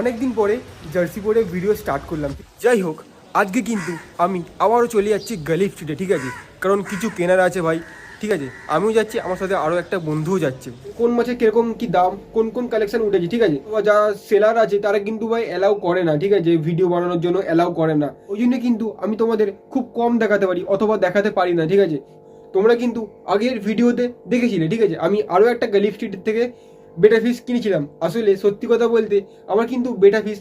অনেক দিন পরে জার্সি পরে ভিডিও স্টার্ট করলাম। যাই হোক, আজকে কিন্তু আমি আবারও চলে যাচ্ছি গালি স্ট্রিটে ঠিক আছে? কারণ কিছু কেনার আছে ভাই, ঠিক আছে? আমিও যাচ্ছি, আমার সাথে আরও একটা বন্ধুও যাচ্ছে। কোন মাছে কীরকম কি দাম, কোন কোন কালেকশন উঠেছে, ঠিক আছে? বা যারা সেলার আছে, তারা কিন্তু ভাই অ্যালাউ করে না, ঠিক আছে? ভিডিও বানানোর জন্য অ্যালাউ করে না। ওই জন্য কিন্তু আমি তোমাদের খুব কম দেখাতে পারি, অথবা দেখাতে পারি না, ঠিক আছে? তোমরা কিন্তু আগের ভিডিওতে দেখেছিলে, ঠিক আছে? আমি আরও একটা গালি স্ট্রিট থেকে বেটা ফিশ কিনেছিলাম। আসলে সত্যি কথা বলতে আমার কিন্তু বেটা ফিশ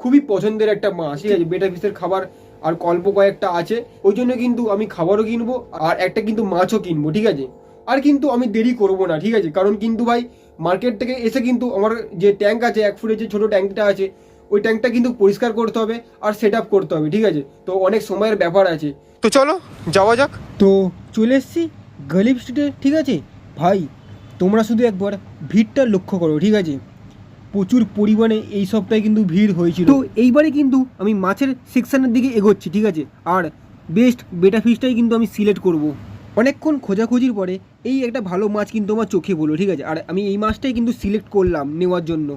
খুবই পছন্দের একটা মাছ। ঠিক আছে বেটা ফিশের খাবার আর অল্প কয়েকটা আছে। ওই জন্য কিন্তু আমি খাবারও কিনবো আর একটা কিন্তু মাছও কিনবো ঠিক আছে? আর কিন্তু আমি দেরি করব না ঠিক আছে? কারণ কিন্তু ভাই মার্কেট থেকে এসে কিন্তু আমার যে ট্যাঙ্ক আছে এক ফুটের যে ছোটো ট্যাঙ্কটা আছে ওই ট্যাঙ্কটা কিন্তু পরিষ্কার করতে হবে আর সেট আপ করতে হবে ঠিক আছে? তো অনেক সময়ের ব্যাপার আছে। তো চলো যাওয়া যাক। তো চলে এসছি গলিব স্ট্রিটে ঠিক আছে? ভাই তোমরা শুধু একবার ভিড়টা লক্ষ্য করো, ঠিক আছে? প্রচুর পরিমাণে এই সপ্তাহে কিন্তু ভিড় হয়েছিল। তো এইবারে কিন্তু আমি মাছের সেকশনের দিকে এগোচ্ছি, ঠিক আছে? আর বেস্ট বেটা ফিশটাই কিন্তু আমি সিলেক্ট করব। অনেকক্ষণ খোঁজাখুঁজির পরে এই একটা ভালো মাছ কিন্তু আমার চোখে বলো ঠিক আছে? আর আমি এই মাছটাই কিন্তু সিলেক্ট করলাম নেওয়ার জন্য,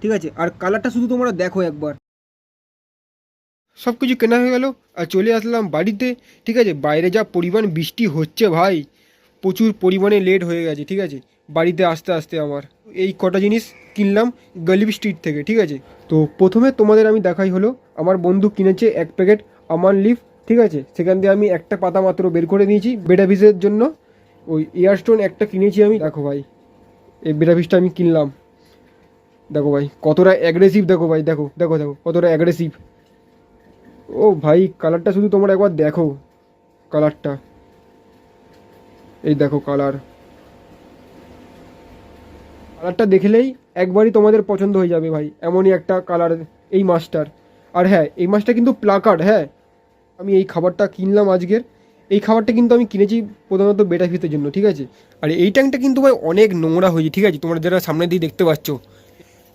ঠিক আছে? আর কালারটা শুধু তোমরা দেখো একবার। সব কিছু কেনা হয়ে গেল, আর চলে আসলাম বাড়িতে, ঠিক আছে? বাইরে যা পরিমাণ বৃষ্টি হচ্ছে ভাই, প্রচুর পরিমাণে লেট হয়ে গেছে, ঠিক আছে? বাড়িতে আসতে আসতে আমার এই কটা জিনিস কিনলাম গলিব স্ট্রিট থেকে, ঠিক আছে? তো প্রথমে তোমাদের আমি দেখাই হলো, আমার বন্ধু কিনেছে এক প্যাকেট আমান লিফ, ঠিক আছে? সেখান দিয়ে আমি একটা পাতা মাত্র বের করে নিয়েছি বেডাভিসের জন্য। ওই এয়ারস্টোন একটা কিনেছি আমি, দেখো ভাই, এই বেডাভিসটা আমি কিনলাম। দেখো ভাই, কতটা অ্যাগ্রেসিভ দেখো ভাই, দেখো দেখো দেখো, কতটা অ্যাগ্রেসিভ ও ভাই কালারটা শুধু তোমরা একবার দেখো কালারটা এই দেখো কালার কালারটা দেখলেই একবারই তোমাদের পছন্দ হয়ে যাবে ভাই। এমনই একটা কালার এই মাছটার। আর হ্যাঁ এই মাছটা কিন্তু প্লাকার্ড হ্যাঁ। আমি এই খাবারটা কিনলাম আজকের। এই খাবারটা কিন্তু আমি কিনেছি প্রধানত বেটা ফিতের জন্য, ঠিক আছে? আর এই ট্যাঙ্কটা কিন্তু ভাই অনেক নোংরা হয়েছে ঠিক আছে? তোমরা যারা সামনে দিয়ে দেখতে পাচ্ছ।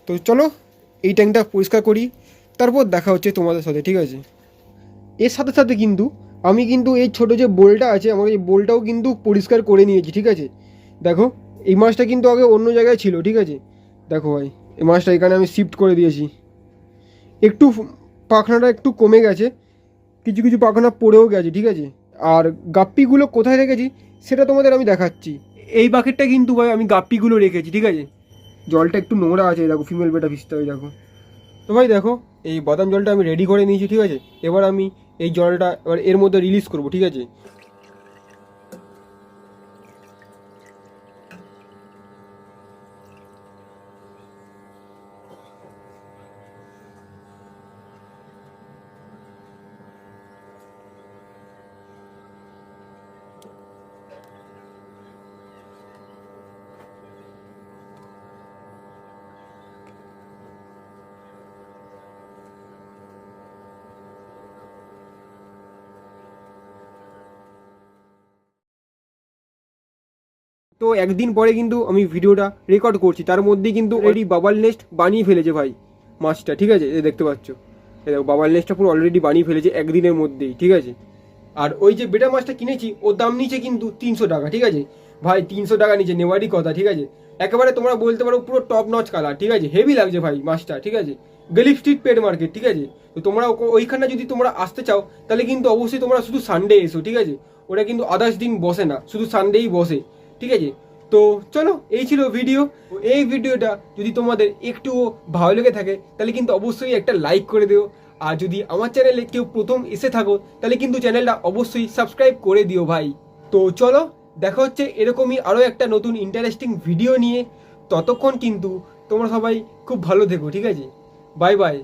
তো চলো, এই ট্যাঙ্কটা পরিষ্কার করি। তারপর দেখা হচ্ছে তোমাদের সাথে, ঠিক আছে? এর সাথে সাথে কিন্তু আমি কিন্তু এই ছোটো যে বোলটা আছে, আমার এই বোলটাও কিন্তু পরিষ্কার করে নিয়েছি, ঠিক আছে? দেখো এই মাছটা কিন্তু আগে অন্য জায়গায় ছিল, ঠিক আছে? দেখো ভাই, এই মাছটা এখানে আমি শিফট করে দিয়েছি। একটু পাখনাটা একটু কমে গেছে, কিছু কিছু পাখনা পড়েও গেছে, ঠিক আছে? আর গাপ্পিগুলো কোথায় রেখেছি, সেটা তোমাদের আমি দেখাচ্ছি। এই বাকেটটা কিন্তু ভাই আমি গাপ্পিগুলো রেখেছি, ঠিক আছে? জলটা একটু নোংরা আছে, দেখো ফিমেল বেটা ভিজতে হয় দেখো। তো ভাই দেখো, এই বাদাম জলটা আমি রেডি করে নিয়েছি, ঠিক আছে? এবার আমি এই জলটা এবার এর মধ্যে রিলিজ করব, ঠিক আছে? তো একদিন পরে কিন্তু আমি ভিডিওটা রেকর্ড করছি। তার মধ্যেই কিন্তু অলরেডি বাবাল নেস্ট বানিয়ে ফেলেছে ভাই মাছটা ঠিক আছে? দেখতে পাচ্ছ। এই দেখো বাবাল নেস্টটা পুরো অলরেডি বানিয়ে ফেলেছে একদিনের মধ্যেই ঠিক আছে? আর ওই যে বেটা মাছটা কিনেছি ওর দাম নিচে কিন্তু তিনশো টাকা ঠিক আছে? ভাই তিনশো টাকা নিচে নেওয়ারই কথা ঠিক আছে? একেবারে তোমরা বলতে পারো পুরো টপ নচ কালার ঠিক আছে? হেভি লাগছে ভাই মাছটা ঠিক আছে? গলিপ স্ট্রিট পেড মার্কেট ঠিক আছে? তো তোমরা ওইখানে যদি তোমরা আসতে চাও তাহলে কিন্তু অবশ্যই তোমরা শুধু সানডে এসো ঠিক আছে? ওটা কিন্তু আদার্স দিন বসে না শুধু সানডেই বসে। ঠিক আছে? তো চলো, এই ছিল ভিডিও এই ভিডিওটা যদি তোমাদের একটুও ভালো লেগে থাকে, তাহলে কিন্তু অবশ্যই একটা লাইক করে দিও। আর যদি আমার চ্যানেলে কেউ প্রথম এসে থাকো, তাহলে কিন্তু চ্যানেলটা অবশ্যই সাবস্ক্রাইব করে দিও ভাই। তো চলো, দেখা হচ্ছে এরকমই আরও একটা নতুন ইন্টারেস্টিং ভিডিও নিয়ে। ততক্ষণ কিন্তু তোমরা সবাই খুব ভালো থেকো, ঠিক আছে? Bye bye